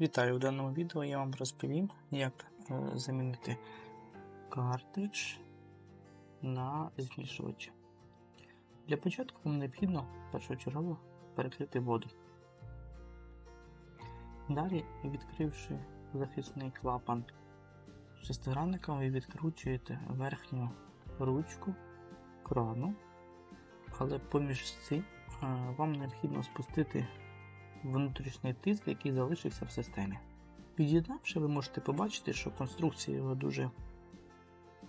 Вітаю! У даному відео я вам розповім, як е, замінити картридж на змішувач. Для початку вам необхідно першочергово перекрити воду. Далі, відкривши захисний клапан шестигранника, ви відкручуєте верхню ручку крану, але поміж цим е, вам необхідно спустити внутрішній тиск, який залишився в системі. Під'єднавши, ви можете побачити, що конструкція його дуже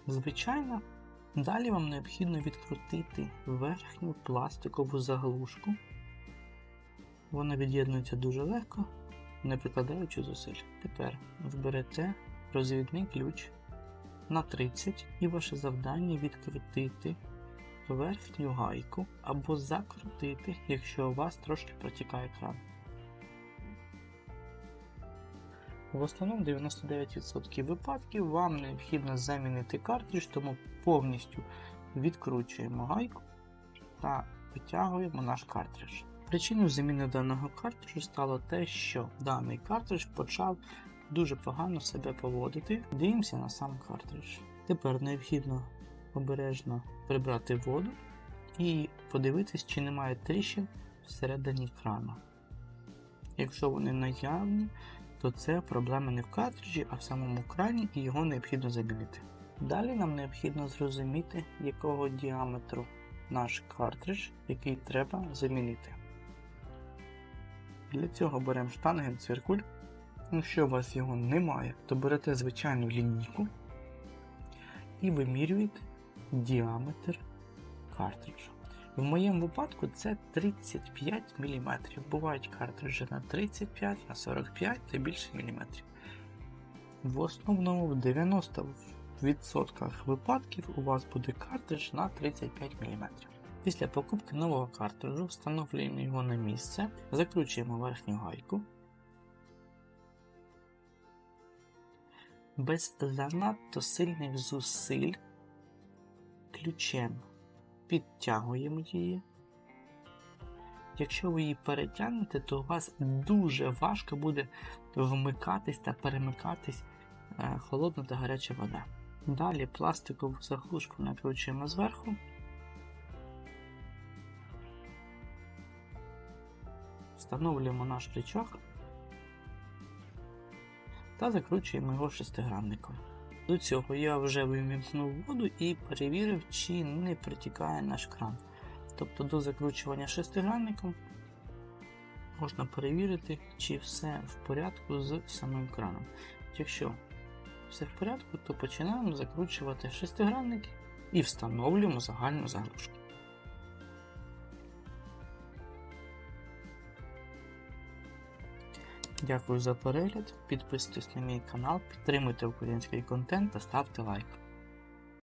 звичайна. Далі вам необхідно відкрутити верхню пластикову заглушку. Вона від'єднується дуже легко, не прикладаючи зусиль. Тепер зберете розвідний ключ на 30 і ваше завдання відкрутити верхню гайку або закрутити, якщо у вас трошки протікає кран. В основному 99% випадків вам необхідно замінити картридж, тому повністю відкручуємо гайку та витягуємо наш картридж. Причиною заміни даного картриджу стало те, що даний картридж почав дуже погано себе поводити. Дивимося на сам картридж. Тепер необхідно обережно прибрати воду і подивитись, чи немає тріщин всередині крана. Якщо вони наявні, то це проблема не в картриджі, а в самому крані і його необхідно замінити. Далі нам необхідно зрозуміти, якого діаметру наш картридж, який треба замінити. Для цього беремо штанген циркуль. Якщо у вас його немає, то берете звичайну лінійку і вимірюєте діаметр картриджу. В моєму випадку це 35 мм. Бувають картриджі на 35, на 45 та більше міліметрів. В основному в 90% випадків у вас буде картридж на 35 мм. Після покупки нового картриджу встановлюємо його на місце, закручуємо верхню гайку. Без занадто сильних зусиль ключем підтягуємо її. Якщо ви її перетягнете, то у вас дуже важко буде вмикатись та перемикатись е, холодна та гаряча вода. Далі пластикову заглушку накручуємо зверху. Встановлюємо наш крючок та закручуємо його шестигранником. До цього я вже вимімкнув воду і перевірив, чи не протікає наш кран. Тобто до закручування шестигранником можна перевірити, чи все в порядку з самим краном. Якщо все в порядку, то починаємо закручувати шестигранники і встановлюємо загальну заглушку. Дякую за перегляд, підписуйтесь на мій канал, підтримуйте український контент та ставте лайк.